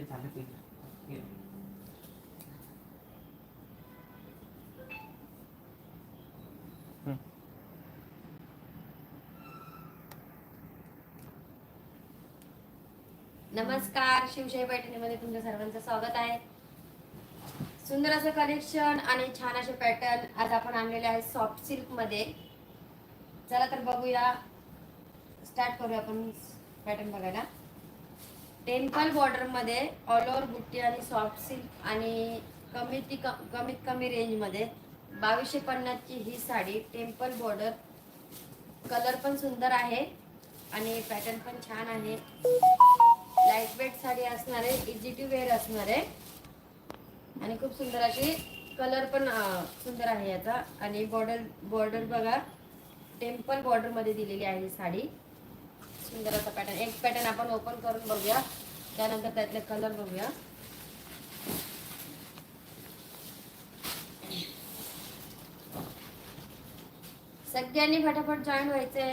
ते झालं पाहिजे नमस्कार शिवशाही पैठणीमध्ये तुमच्या सर्वांचं स्वागत आहे. सुंदर असं कलेक्शन आणि छान असे पॅटर्न आज आपण आणलेले आहेत सॉफ्ट सिल्कमध्ये चला तर बघूया. स्टार्ट करूया आपण पॅटर्न बघायला. टेम्पल बॉर्डरमध्ये ऑल ओव्हर बुट्टी आणि सॉफ्ट सिल्क आणि कमीत कमीत कमी रेंजमध्ये बावीसशे पन्नासची ही साडी टेम्पल बॉर्डर. कलर पण सुंदर आहे आणि पॅटर्न पण छान आहे. लाइट वेट साडी असणार आहे इजी टू वेअर असणार आहे. आणि खूप सुंदर अशी कलर पण सुंदर आहे याचा. आणि बॉर्डर बॉर्डर बघा टेम्पल बॉर्डरमध्ये दिलेली आहे ही साडी. सुंदर असा पॅटर्न. एक पॅटर्न आपण ओपन करून बघूया. त्यानंतर त्यातले कलर बघूया. सगळ्यांनी फटाफट जॉईन व्हायचे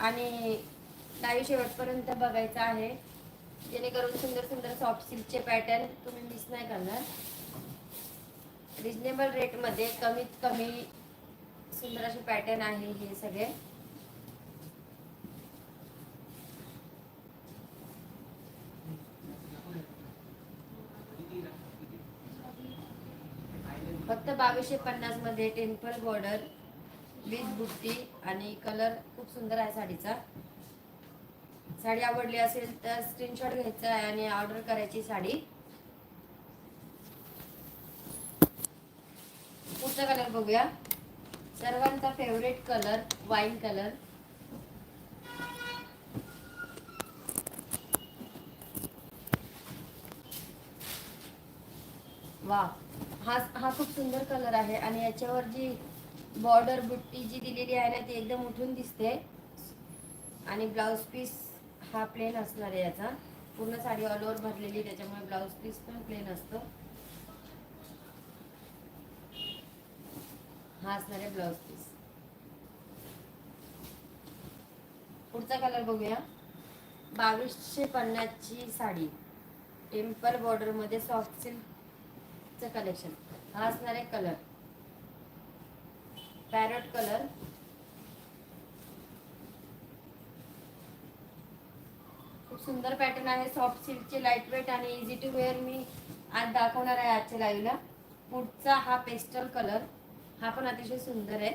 आणि लाईव्ह शेवटपर्यंत बघायचं आहे. जेणेकरून सुंदर सुंदर सॉफ्ट सिल्कचे पॅटर्न तुम्ही मिस नाही करणार. रिजनेबल रेटमध्ये कमीत कमी सुंदर असे पॅटर्न आहे हे सगळे फक्त बावीसशे पन्नासमध्ये टेम्पल बॉर्डर विथ बुट्टी आणि कलर खूप सुंदर आहे साडीचा. साडी आवडली असेल तर स्क्रीनशॉट घ्यायचा आहे आणि ऑर्डर करायची साडी. पुढचा कलर बघूया. सर्वांचा फेवरेट कलर वाईन कलर वा. हा हा खूप सुंदर कलर आहे आणि याच्यावर जी बॉर्डर बुट्टी जी दिलेली आहे ना ती एकदम उठून दिसते. आणि ब्लाऊज पीस हा प्लेन असणार आहे याचा. पूर्ण साडी ऑल ओव्हर भरलेली त्याच्यामुळे ब्लाऊज पीस पण प्लेन असतो. हा असणार आहे ब्लाऊज पीस पुढचा कलर बघूया. बावीसशे पन्नासची साडी. टेम्पल बॉर्डरमध्ये सॉफ्ट सिल्क सिल्कचं कलेक्शन हा असणार आहे कलर पॅरट कलर खूप सुंदर पॅटर्न आहे. सॉफ्ट सिल्कचे लाइट वेट आणि इझी टू वेअर मी आज दाखवणार आहे आजच्या लाईव्हला पुढचा हा पेस्टल कलर हा पण अतिशय सुंदर आहे.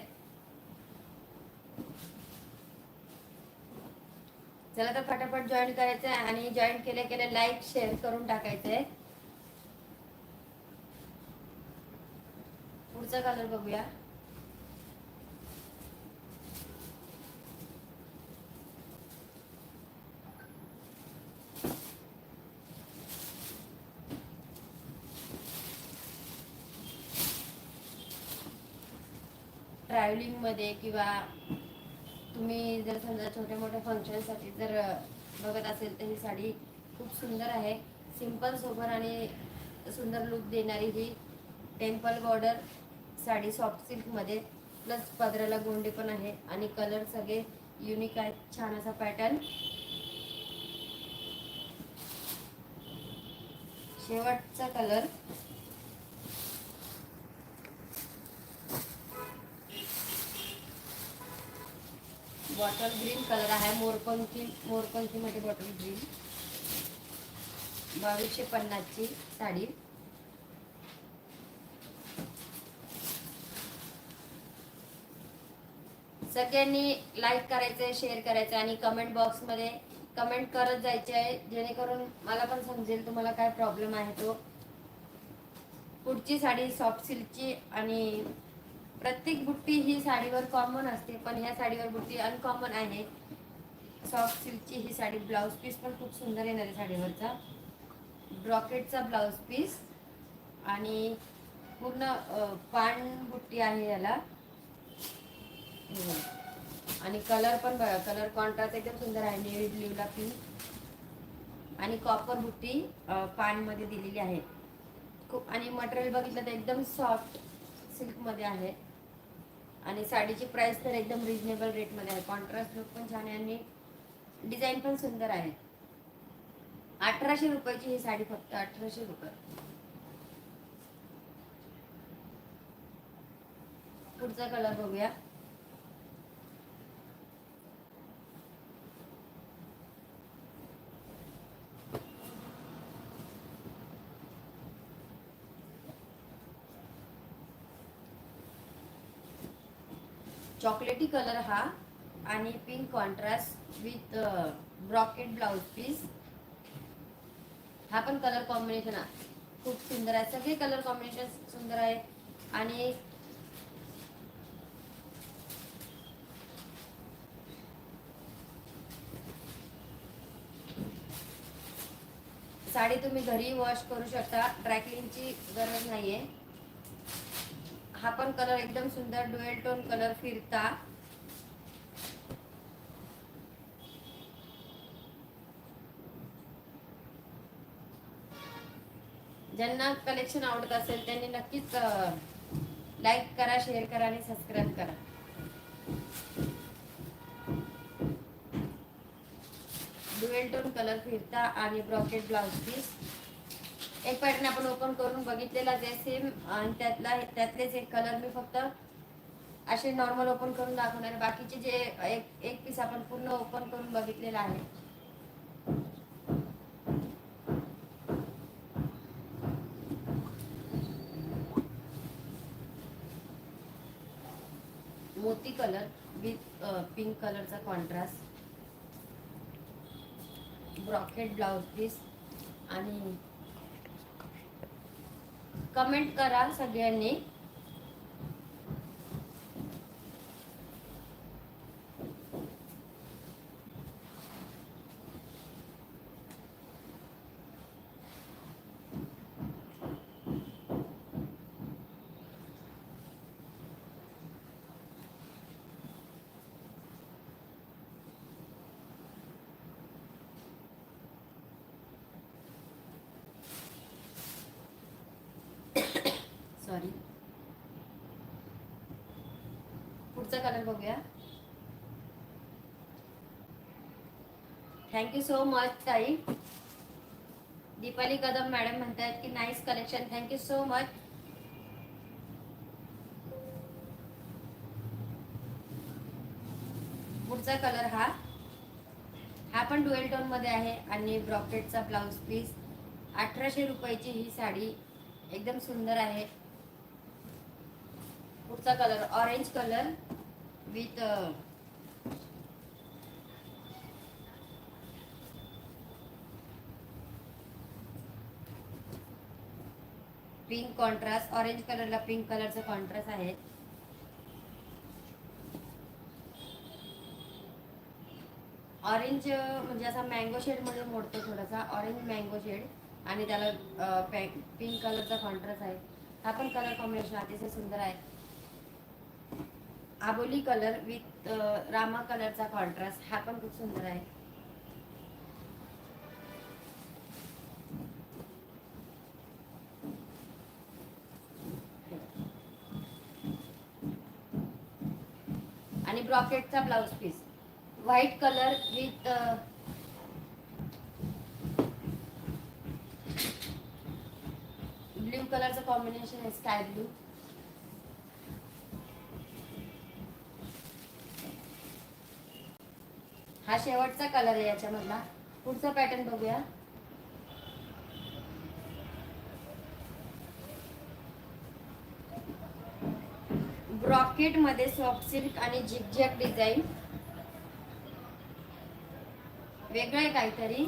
चला तर फटाफट जॉईन करायचं आहे आणि जॉईन केल्या केल्या लाईक शेअर करून टाकायचं आहे पुढचा कलर बघूया. ट्रॅव्हलिंगमध्ये किंवा तुम्ही जर समजा छोट्या मोठ्या फंक्शनसाठी जर बघत असेल तर ही साडी खूप सुंदर आहे. सिंपल सोबर आणि सुंदर लुक देणारी ही टेम्पल बॉर्डर साडी सॉफ्ट सिल्कमध्ये प्लस पदराला गोंडे पण आहे. आणि कलर सगळे युनिक आहेत. छान असा पॅटर्न शेवटचा कलर बॉटल ग्रीन कलर आहे. मोरपंखी मोरपंखीमध्ये बॉटल ग्रीन बावीसशे पन्नासची साडी. सगळ्यांनी लाईक करायचंय शेअर करायचं आणि कमेंट बॉक्समध्ये कमेंट करत जायचे आहे जेणेकरून मला पण समजेल तुम्हाला काय प्रॉब्लेम आहे तो. पुढची साडी सॉफ्ट सिल्कची आणि प्रत्येक बुट्टी ही साडीवर कॉमन असते पण ह्या साडीवर बुट्टी अनकॉमन आहे. सॉफ्ट सिल्कची ही साडी ब्लाऊज पीस पण खूप सुंदर येणार आहे साडीवरचा. ब्रॉकेटचा ब्लाऊज पीस आणि पूर्ण पान बुट्टी आहे याला. आणि कलर पण बघा कलर कॉन्ट्रास्ट एकदम सुंदर आहे. नेव्ही ब्ल्यूला पिंक आणि कॉपर बुट्टी पानमध्ये दिलेली आहे. खूप आणि मटेरियल बघितलं तर एकदम सॉफ्ट सिल्कमध्ये आहे. आणि साडीची प्राइस तर एकदम रिजनेबल रेटमध्ये आहे. कॉन्ट्रास्ट लुक पण छान आहे आणि डिझाईन पण सुंदर आहे. अठराशे रुपयाची ही साडी फक्त अठराशे रुपये. पुढचा कलर बघूया. चॉकलेटी कलर हा आणि pink contrast with brocade blouse piece. हा पण कलर कॉम्बिनेशन खूप सुंदर आहे. सगळे कलर कॉम्बिनेशन सुंदर आहे. आणि साडी तुम्ही घरी वॉश करू शकता. ड्रायक्लिनची गरज नाहीये. हा पण कलर एकदम सुंदर डुएल टोन कलर फिरता. ज्यांना कलेक्शन आवडत असेल त्यांनी नक्कीच लाईक करा शेअर करा आणि सबस्क्राईब करा. डुएल टोन कलर फिरता आणि ब्रॉकेट ब्लाउज पीस एक पॅटर्न आपण ओपन करून बघितलेला जे सेम आणि त्यातला त्यातलेच एक कलर मी फक्त असे नॉर्मल ओपन करून दाखवणार बाकीचे जे एक एक पीस आपण पूर्ण ओपन करून बघितलेला आहे. मोती कलर विथ पिंक कलरचा कॉन्ट्रास्ट ब्रॉकेट ब्लाउज पीस आणि कमेंट करा सगळ्यांनी. सॉरी पुढचा कलर बघूया. थँक्यू सो मच ताई. दीपाली कदम मॅडम म्हणतात की nice collection thank you so much पुढचा कलर हा. हा पण डुएल टोनमध्ये आहे आणि ब्रॉकेटचा ब्लाउज पीस अठराशे रुपयाची ही साडी एकदम सुंदर आहे. पुढचा colour orange colour with pink contrast orange कलरला pink कलरचा कॉन्ट्रास्ट आहे. ऑरेंज uh, म्हणजे असा मँगो शेडमध्ये मोडतो थोडासा ऑरेंज मँगो शेड आणि त्याला पिंक कलरचा कॉन्ट्रास्ट आहे. हा पण कलर कॉम्बिनेशन अतिशय सुंदर आहे. आबोली कलर विथ रामा कलरचा कॉन्ट्रास्ट हा पण खूप सुंदर आहे. आणि ब्रॉकेटचा blouse piece white colour with blue कलरचं कॉम्बिनेशन आहे स्काय ब्ल्यू हा शेवटचा कलर आहे याच्यामधला. पुढचा पॅटर्न बघूया. ब्रॉकेटमध्ये सॉफ्ट सिल्क आणि झिगझॅग डिझाईन वेगळं आहे काहीतरी.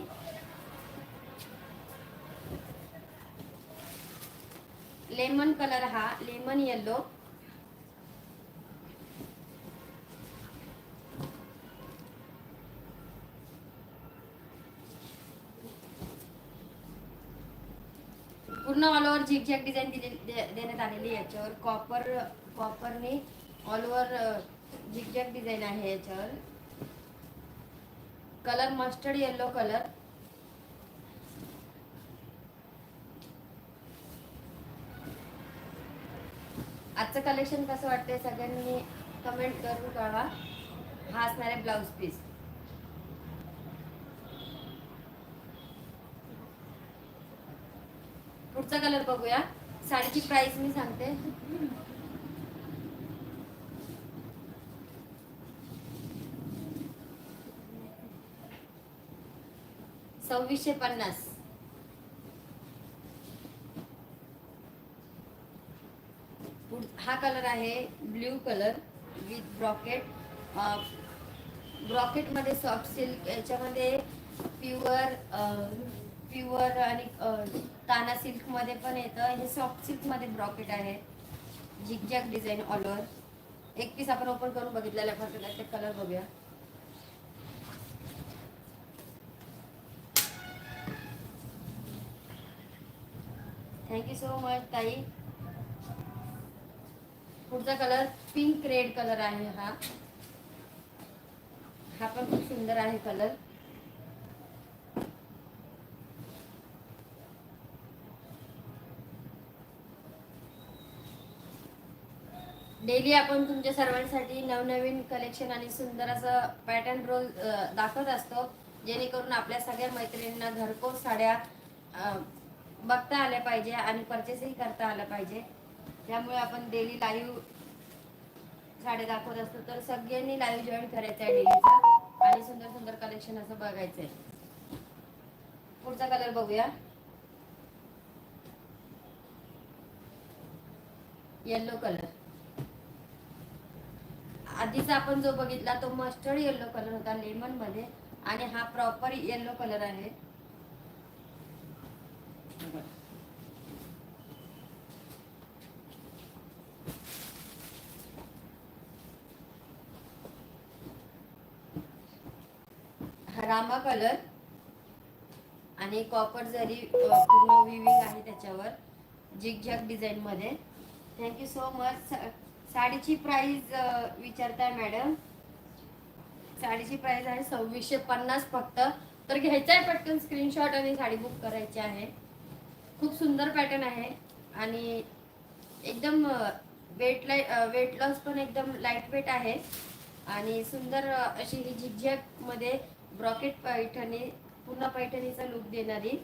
लेमन कलर हा लेमन येलो पूर्ण ऑल ओव्हर झिकझॅक डिझाईन दिलेली दे- देण्यात आलेली आहे याच्यावर. कॉपर कॉपरने ऑल ओव्हर झिकझॅक डिझाईन आहे याच्यावर. कलर मस्टर्ड येलो कलर आजचं कलेक्शन कसं वाटतंय सगळ्यांनी कमेंट करून कळवा. हा असणार आहे ब्लाऊज पीस पुढचा कलर बघूया. साडीची प्राइस मी सांगते. सव्वीसशे पन्नास. पुढ- हा कलर आहे ब्ल्यू कलर विथ ब्रॉकेट ब्रॉकेटमध्ये सॉफ्ट सिल्क याच्यामध्ये प्युअर प्युअर आणि ताना सिल्कमध्ये पण येतं. हे सॉफ्ट सिल्कमध्ये ब्रॉकेट आहे. झिकझॅक डिझाईन ऑल ओव्हर एक पीस आपण ओपन करून बघितलेला आहे. फक्त त्याचे कलर बघूया. थँक्यू सो मच ताई. पुढचा कलर पिंक रेड कलर आहे हा. हा पण खूप सुंदर आहे कलर डेली आपण तुमच्या सर्वांसाठी नवनवीन कलेक्शन आणि सुंदर असं पॅटर्न रोल दाखवत असतो. जेणेकरून आपल्या सगळ्या मैत्रिणींना घरपोच साड्या बघता आल्या पाहिजे आणि परचेसही करता आलं पाहिजे. त्यामुळे आपण डेली लाईव्ह साड्या दाखवत असतो. तर सगळ्यांनी लाईव्ह जॉईन करायचं आहे डेलीचा आणि सुंदर सुंदर कलेक्शन असं बघायचं आहे पुढचा कलर बघूया. येल्लो कलर आधीचा आपण जो बघितला तो मस्टर्ड येल्लो कलर होता लेमनमध्ये. आणि हा प्रॉपर येल्लो कलर आहे. रामा कलर आणि कॉपर जरी पूर्ण विविंग आहे त्याच्यावर. झिगझॅग डिझाईन मध्ये. थँक्यू सो मच साडीची प्राइस विचारताय मॅडम. साडीची प्राइस आहे सव्वीसशे पन्नास फक्त. तर घ्यायचं आहे पटकन स्क्रीनशॉट आणि साडी बुक करायची आहे. खूप सुंदर पॅटर्न आहे आणि एकदम वेट लाइट वेट लॉस पण एकदम लाइट वेट आहे. आणि सुंदर अशी ही झिकझॅकमध्ये ब्रॉकेट पैठणी पूर्ण पैठणीचा लुक देणारी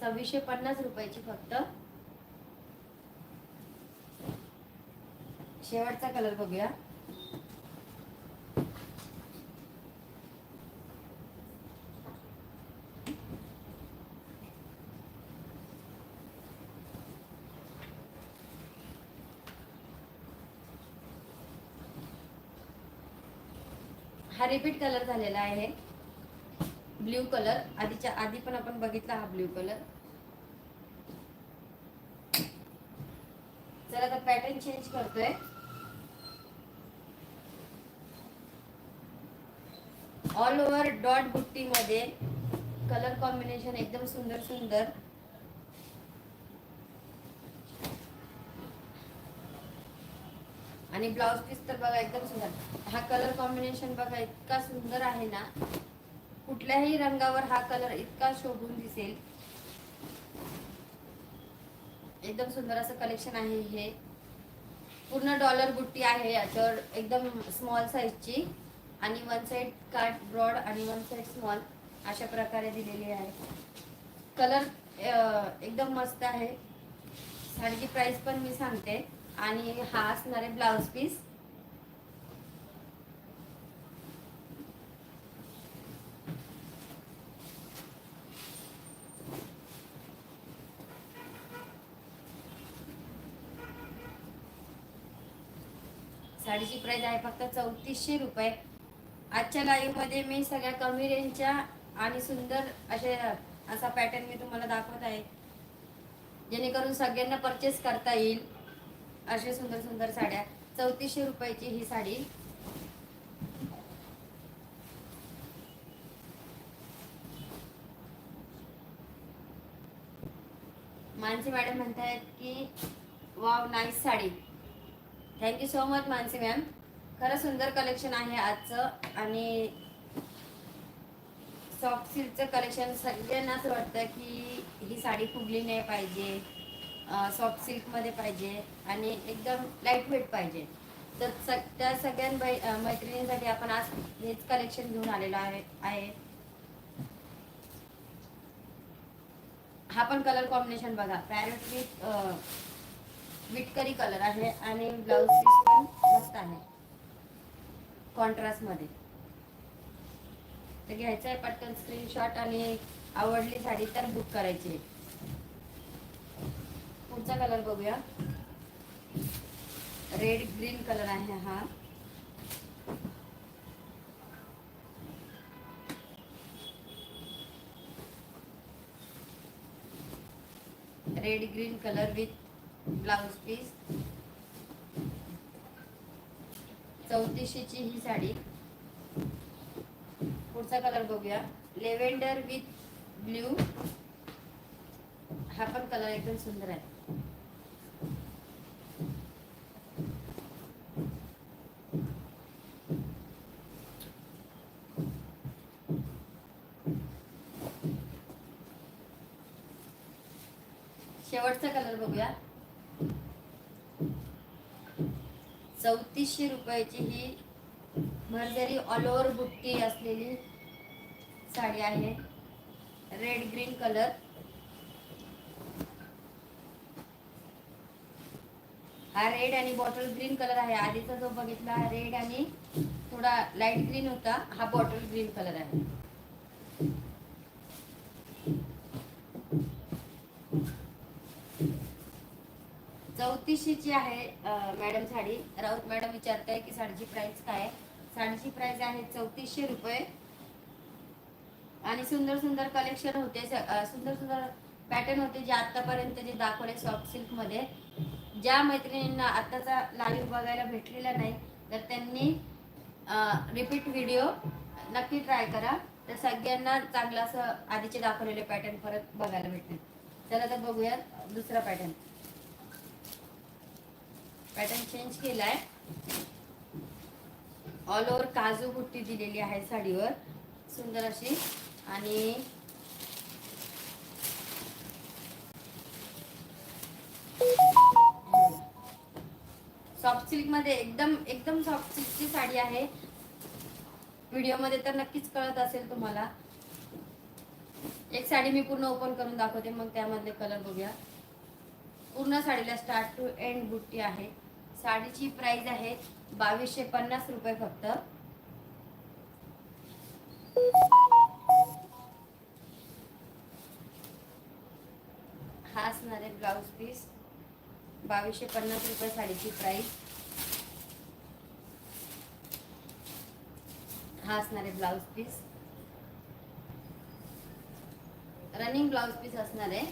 सव्वीसशे पन्नास रुपयाची फक्त. शेवटचा कलर बघूया. हा रिपीट कलर झालेला आहे. ब्ल्यू कलर आधीच्या आधी पण आपण बघितला हा ब्ल्यू कलर चला आता पॅटर्न चेंज करतोय. ऑल ओव्हर डॉट बुट्टीमध्ये कलर कॉम्बिनेशन एकदम सुंदर सुंदर. आणि ब्लाउज पीस तर बघा एकदम सुंदर. हा कलर कॉम्बिनेशन बघा इतका सुंदर आहे ना. कुठल्याही रंगावर हा कलर इतका शोभून दिसेल. एकदम सुंदर असं कलेक्शन आहे हे. पूर्ण डॉलर बुट्टी आहे याच्यावर एकदम स्मॉल साईजची आणि वन साइड काट ब्रॉड आणि वन साइड स्मॉल अशा प्रकारे दिलेली आहे. कलर एकदम मस्त आहे. साडीची प्राइस पण मी सांगते. आणि हा असणार आहे ब्लाउज पीस साडीची प्राइस आहे फक्त चौतीसशे रुपये. आजच्या लाईव्हमध्ये मी सगळ्या कमी रेंजच्या आणि सुंदर असे असा पॅटर्न मी तुम्हाला दाखवत आहे. जेणेकरून सगळ्यांना परचेस करता येईल असे सुंदर सुंदर साड्या. चौतीसशे रुपयाची ही साडी. मानसी मॅडम म्हणतायत की wow nice sari. Thank you so much Mansi ma'am. खरं सुंदर कलेक्शन आहे आजचं आणि सॉफ्ट सिल्कचं कलेक्शन सगळ्यांनाच वाटतं की ही साडी फुगली नाही पाहिजे सॉफ्ट सिल्कमध्ये पाहिजे आणि एकदम लाइट वेट पाहिजे. तर सग त्या सगळ्या बै मैत्रिणींसाठी आपण आज हेच कलेक्शन घेऊन आलेलो आहे आहे. हा पण कलर कॉम्बिनेशन बघा. पॅरेट विथ विटकरी कलर आहे आणि ब्लाऊज पीस पण मस्त आहे. कॉन्ट्रास्टमध्ये तर घ्यायचं आहे पटकन स्क्रीनशॉट आणि आवडली साडी तर बुक करायची. आहे. पुढचा कलर बघूया. रेड ग्रीन कलर आहे हा. Red green colour with blouse piece चौतीसशेची ही साडी. पुढचा कलर बघूया. लेव्हेंडर विथ ब्ल्यू हा पण कलर एकदम सुंदर आहे शेवटचा कलर बघूया चौतीसशे रुपयाची ही भरजरी ऑल ओव्हर बुट्टी असलेली साडी आहे. रेड ग्रीन कलर हा रेड आणि बॉटल ग्रीन कलर आहे. आधीचा जो बघितला हा रेड आणि थोडा लाइट ग्रीन होता. हा बॉटल ग्रीन कलर आहे. चौतीसशेची आहे मॅडम साडी राऊत मॅडम विचारताय की साडीची प्राइस काय आहे? साडीची प्राइस आहे चौतीसशे रुपये. आणि सुंदर सुंदर कलेक्शन होते सुंदर सुंदर पॅटर्न होते जे आतापर्यंत जे दाखवले सॉफ्ट सिल्कमध्ये. ज्या मैत्रिणींना आताचा लाईव्ह बघायला भेटलेला नाही तर त्यांनी रिपीट व्हिडिओ नक्की ट्राय करा. तर सगळ्यांना चांगलं असं आधीचे दाखवलेले पॅटर्न परत बघायला भेटतील. चला तर बघूया दुसरा पॅटर्न पॅटर्न चेंज केलाय. ऑल ओव्हर काजू बुट्टी दिलेली आहे साडीवर. सुंदर अशी. आणि सॉफ्ट सिल्कमध्ये एकदम एकदम सॉफ्ट सिल्कची साडी आहे. व्हिडिओमध्ये तर नक्कीच कळत असेल तुम्हाला. एक साडी मी पूर्ण ओपन करून दाखवते मग त्यामधले कलर बघूया. पूर्ण साडीला स्टार्ट टू एंड बुट्टी आहे. साडीची प्राइस आहे बावीसशे पन्नास रुपये फक्त. हा असणार आहे ब्लाऊज पीस बावीसशे पन्नास रुपये साडीची प्राइस हा असणार आहे blouse piece running blouse piece असणार आहे.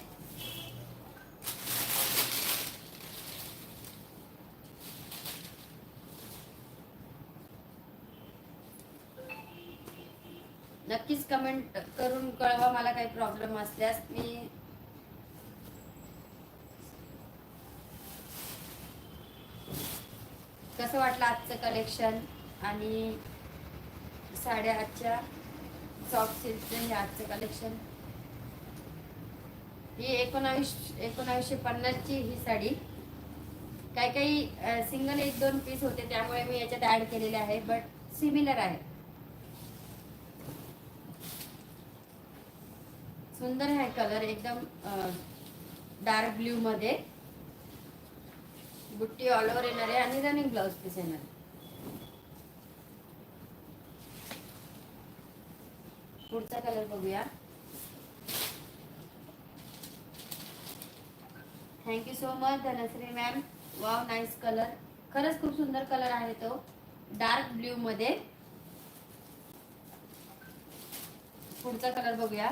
कमेंट करून कळवा मला काही प्रॉब्लेम असल्यास. मी कसं वाटलं आजचं कलेक्शन आणि साड्या आजच्या सॉफ्ट सिल्कचं हे आजचं कलेक्शन ही एकोणावीस एकोणावीसशे पन्नासची ही साडी. काही काही सिंगल एक दोन पीस होते त्यामुळे मी याच्यात ॲड केलेले आहे बट सिमिलर आहे. सुंदर आहे कलर एकदम डार्क ब्ल्यू मध्ये. बुट्टी ऑल ओव्हर येणार आहे आणि रनिंग ब्लाउज पीस येणार पुढचा कलर बघूया. Thank you so much Dhanashree ma'am wow nice colour खरंच खूप सुंदर कलर आहे तो. डार्क ब्ल्यू मध्ये. पुढचा कलर बघूया.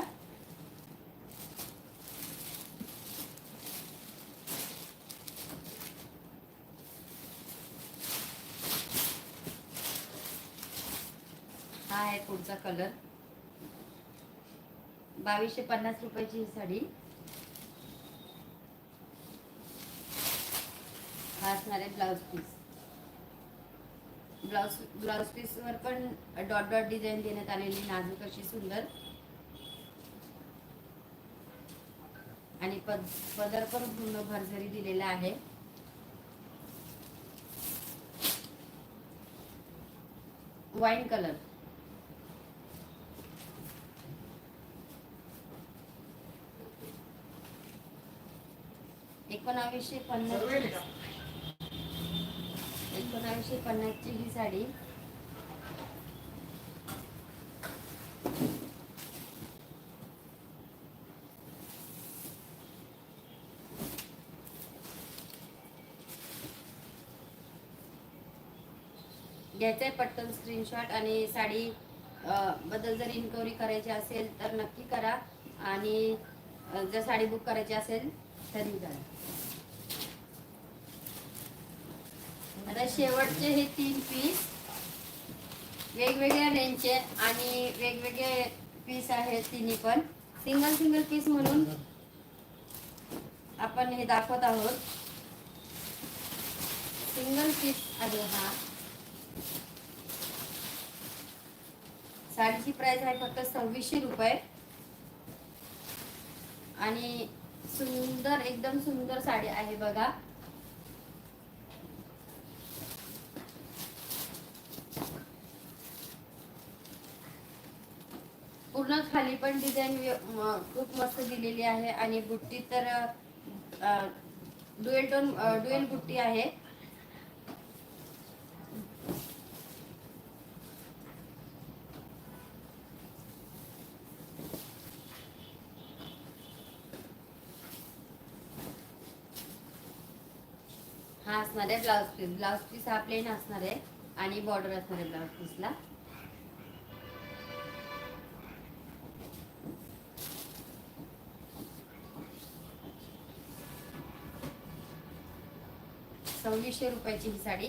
हा आहे पुढचा कलर बावीसशे पन्नास रुपयाची ही साडी. हा असणार आहे blouse piece blouse blouse piece वर पण डॉट डॉट डिझाईन देण्यात आलेली नाजूक अशी सुंदर. आणि पद पदर पण पूर्ण भरझरी दिलेला आहे. वाईन कलर एकोणावीसशे पन्नास एकोणावीसशे पन्नासची ही साडी. घ्यायचंय पटकन स्क्रीनशॉट आणि साडी बद्दल जर इन्क्वायरी करायची असेल तर नक्की करा. आणि जर साडी बुक करायची असेल तरी करा आता शेवटचे हे तीन पीस वेगवेगळ्या रेंजचे आणि वेगवेगळे पीस आहेत तिन्ही पण. सिंगल सिंगल पीस म्हणून आपण हे दाखवत आहोत. सिंगल पीस आहे हा. साडीची प्राइस आहे फक्त सव्वीसशे रुपये. आणि सुंदर एकदम सुंदर साडी आहे बघा पूर्ण खाली पण डिझाईन खूप मस्त दिलेली आहे. आणि बुट्टी तर डुएल टोन डुएल बुट्टी आहे. हा असणार आहे ब्लाउज पीस. ब्लाउज पीस हा प्लेन असणार आहे. आणि बॉर्डर असणार आहे ब्लाउज पीसला. सव्वीसशे रुपयाची ही साडी.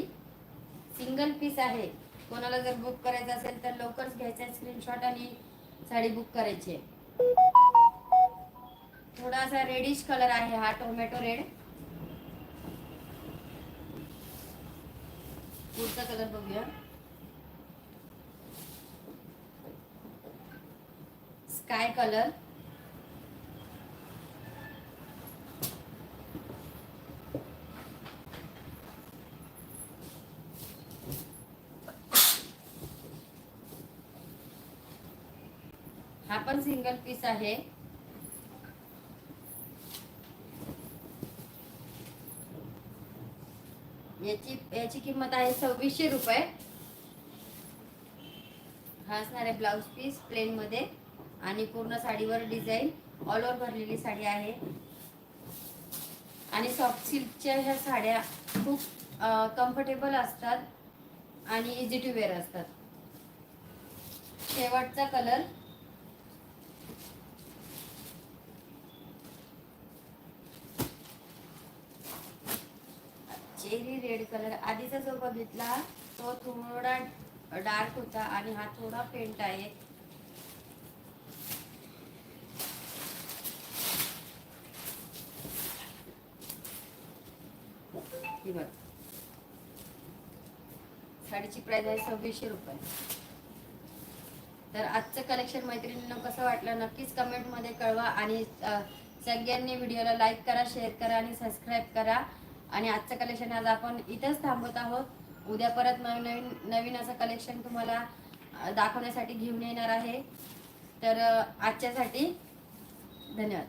सिंगल पीस आहे. कोणाला जर बुक करायचं असेल तर लवकरच घ्यायचा आहे. स्क्रीनशॉट आणि साडी बुक करायची आहे. थोडासा रेडिश कलर आहे हा टोमॅटो रेड पुढचा कलर बघूया. स्काय कलर हा पण सिंगल पीस आहे. याची याची किंमत आहे सव्वीसशे रुपये. हा असणार आहे ब्लाऊज पीस प्लेन मध्ये. आणि पूर्ण साडीवर डिझाईन ऑल ओव्हर भरलेली साडी आहे. आणि सॉफ्ट सिल्कच्या ह्या साड्या खूप कम्फर्टेबल असतात. आणि इझी टू वेअर असतात. शेवटचा कलर चेरी रेड कलर आधीचा जो बघितला तो थोडा डार्क होता आणि हा थोडा पेंट आहे. बघ. साडीची प्राइस आहे सव्वीसशे रुपये. तर आजचं कलेक्शन मैत्रिणींना कसं वाटलं नक्कीच कमेंटमध्ये कळवा आणि सगळ्यांनी व्हिडिओला लाईक करा शेअर करा आणि सबस्क्राईब करा. आणि आजचं कलेक्शन आज आपण इथंच थांबत आहोत. उद्या परत नवीन नवीन नवीन असं कलेक्शन तुम्हाला दाखवण्यासाठी घेऊन येणार आहे. तर आजच्यासाठी धन्यवाद.